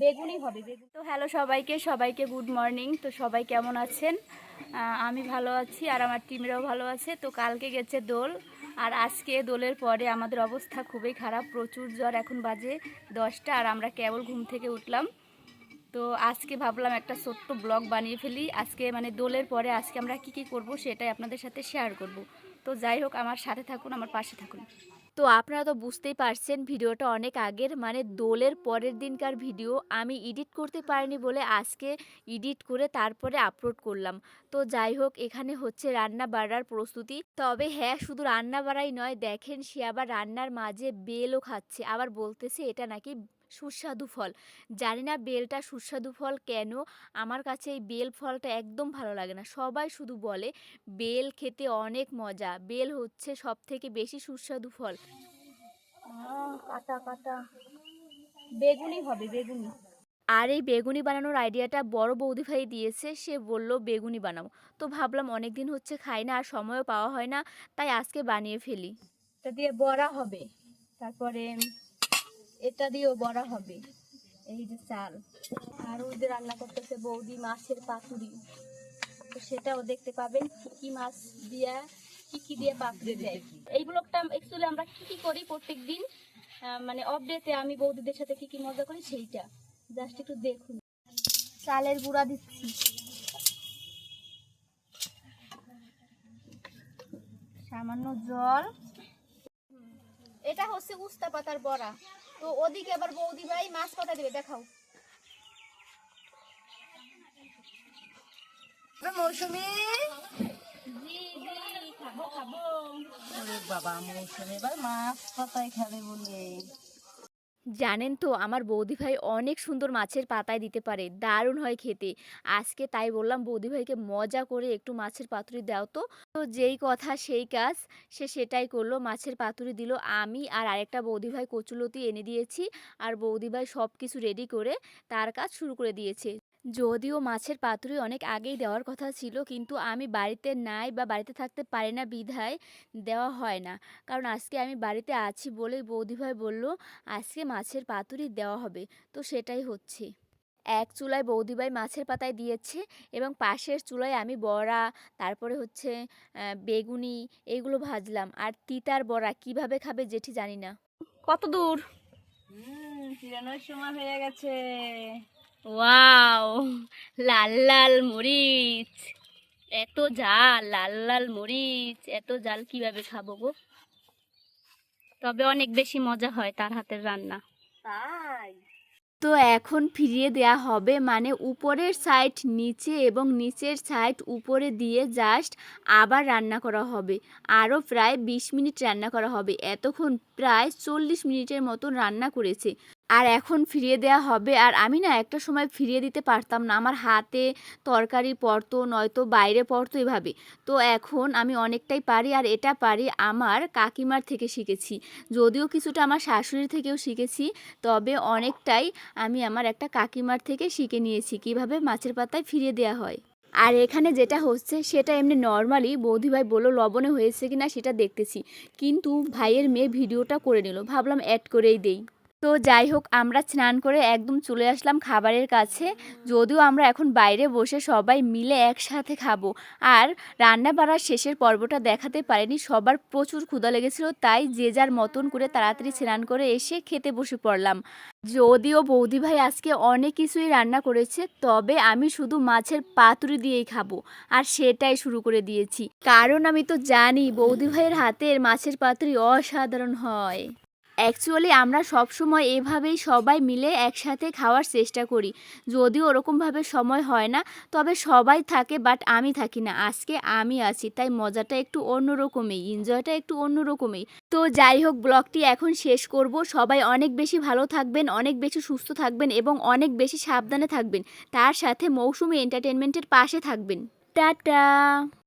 বেগুনি হবে তো হ্যালো সবাইকে সবাইকে গুড মর্নিং তো সবাই কেমন আছেন? আমি ভালো আছি আর আমার টিমরাও ভালো আছে। তো কালকে গেছে দোল আর আজকে দোলের পরে আমাদের অবস্থা খুবই খারাপ। প্রচুর জ্বর, এখন বাজে দশটা আর আমরা কেবল ঘুম থেকে উঠলাম। তো আজকে ভাবলাম একটা ছোট্ট ব্লগ বানিয়ে ফেলি। আজকে মানে দোলের পরে আজকে আমরা কি কি করব সেটাই আপনাদের সাথে শেয়ার করব। তো যাই হোক, আমার সাথে থাকুন, আমার পাশে থাকুন। তো আপনারা তো বুঝতেই পারছেন, ভিডিওটা অনেক আগের মানে দোলের পরের দিনকার ভিডিও। আমি এডিট করতে পারিনি বলে আজকে এডিট করে তারপরে আপলোড করলাম। তো যাই হোক, এখানে হচ্ছে রান্না বাড়ার প্রস্তুতি। তবে হ্যাঁ শুধু রান্না বাড়াই নয়, দেখেন সে আবার রান্নার মাঝে বেলও খাচ্ছে। আবার বলতেছে, এটা নাকি সুস্বাদু ফল। জানি না বেলটা সুস্বাদু ফল কেন আমার কাছে এই বেল ফলটা একদম ভালো লাগে না। সবাই শুধু বলে বেল খেতে অনেক মজা। বেল হচ্ছে সব থেকে বেশি সুস্বাদু ফল। কাটা কাটা। বেগুনি হবে বেগুনি আর এই বেগুনি বানানোর আইডিয়াটা বড় বৌদি ভাই দিয়েছে সে বলল বেগুনি বানাও তো ভাবলাম অনেক দিন হচ্ছে খাই না আর সময়ও পাওয়া হয় না তাই আজকে বানিয়ে ফেলি। এটা দিয়ে বড়া হবে। তারপরে এটা দিয়েও বড়া হবে। এই যে চাল। আর ওই যে রান্না করতেছে বৌদি মাছের পাতুরি। তো সেটাও দেখতে পাবেন কি কি মাছ দিয়া, কি কি দিয়ে পাতুরি দেয়। এই ব্লগটা অ্যাকচুয়ালি আমরা কি কি করি প্রত্যেক দিন মানে অফ ডেতে আমি বৌদিদের সাথে কি কি মজা করি সেইটা। জাস্ট একটু দেখুন। চালের গুঁড়া দিচ্ছি। সামান্য জল। এটা হচ্ছে উস্তা পাতার বড়া। তো ওদিকে আবার বৌদি ভাই মাছ কটা দেবে দেখাও। মৌসুমি। জি জি খাব খাব। বাবা মৌসুমি এবার মাছ পাতায় খাবে বলে। জানেন তো, আমার বৌদিভাই অনেক সুন্দর মাছের পাতায় দিতে পারে, দারুণ হয় খেতে। আজকে তাই বললাম বৌদিভাইকে মজা করে একটু মাছের পাতুরি দাও তো। তো যেই কথা সেই কাজ, সে সেটাই করল, মাছের পাতুরি দিল আমি আর আরেকটা বৌদিভাই কচুলতি এনে দিয়েছি। আর বৌদিভাই সব কিছু রেডি করে তার কাজ শুরু করে দিয়েছে। যদিও মাছের পাতুরি অনেক আগেই দেওয়ার কথা ছিল কিন্তু আমি বাড়িতে নাই বা বাড়িতে থাকতে পারি না বিধায় দেওয়া হয় না। কারণ আজকে আমি বাড়িতে আছি বলেই বৌদিভাই বলল আজকে মাছের পাতুরি দেওয়া হবে। তো সেটাই হচ্ছে। এক চুলায় বৌদিভাই মাছের পাতায় দিয়েছে এবং পাশের চুলায় আমি বড়া তারপরে হচ্ছে বেগুনি এগুলো ভাজলাম। আর তিতার বড়া কীভাবে খাবে জেঠি জানি না। কত দূর? হুম ফিরানোর সময় হয়ে গেছে। ওয়াও, লাল লাল মরিচ। এত ঝাল, লাল লাল মরিচ, এত জাল কীভাবে খাব গো? তবে অনেক বেশি মজা হয় তার হাতের রান্না। তো এখন ফিরিয়ে দেয়া হবে মানে উপরের সাইড নিচে এবং নিচের সাইড উপরে দিয়ে জাস্ট আবার রান্না করা হবে। আরও প্রায় বিশ মিনিট রান্না করা হবে। এতক্ষণ প্রায় চল্লিশ মিনিটের মতন রান্না করেছে। আর এখন ফিরিয়ে দেয়া হবে। আর আমি না একটা সময় ফিরিয়ে দিতে পারতাম না। আমার হাতে তরকারি পড়তো, নয়তো বাইরে পড়তো এভাবে। তো এখন আমি অনেকটাই পারি আর এটা পারি আমার কাকিমার থেকে শিখেছি। যদিও কিছুটা আমার শাশুড়ির থেকেও শিখেছি, তবে অনেকটাই আমি আমার একটা কাকিমার থেকে শিখে নিয়েছি কীভাবে মাছের পাতায় ফিরিয়ে দেওয়া হয়। আর এখানে যেটা হচ্ছে, সেটা এমনি নর্মালি বৌদিভাই বলল, লবণে হয়েছে কিনা সেটা দেখতেছি। কিন্তু ভাইয়ের মেয়ে ভিডিওটা করে নিল। ভাবলাম অ্যাড করেই দেই। তো যাই হোক, আমরা স্নান করে একদম চলে আসলাম খাবারের কাছে। যদিও আমরা এখন বাইরে বসে সবাই মিলে একসাথে খাব। আর রান্না বাড়ার শেষের পর্বটা দেখাতে পারেনি, সবার প্রচুর ক্ষুধা লেগেছিল, তাই যে যার মতন করে তাড়াতাড়ি স্নান করে এসে খেতে বসে পড়লাম। যদিও বৌদি ভাই আজকে অনেক কিছুই রান্না করেছে, তবে আমি শুধু মাছের পাতুরি দিয়েই খাব, আর সেটাই শুরু করে দিয়েছি। কারণ আমি তো জানি বৌদি ভাইয়ের হাতের মাছের পাতুরি অসাধারণ হয়। অ্যাকচুয়ালি আমরা সব সময় এভাবেই সবাই মিলে একসাথে খাওয়ার চেষ্টা করি। যদিও ওরকমভাবে সময় হয় না, তবে সবাই থাকে বাট আমি থাকি না। আজকে আমি আছি, তাই মজাটা একটু অন্যরকমই এনজয়টা একটু অন্যরকমই। তো যাই হোক, ব্লগটি এখন শেষ করব। সবাই অনেক বেশি ভালো থাকবেন, অনেক বেশি সুস্থ থাকবেন এবং অনেক বেশি সাবধানে থাকবেন। তার সাথে মৌসুমি এন্টারটেনমেন্টের পাশে থাকবেন। টাটা!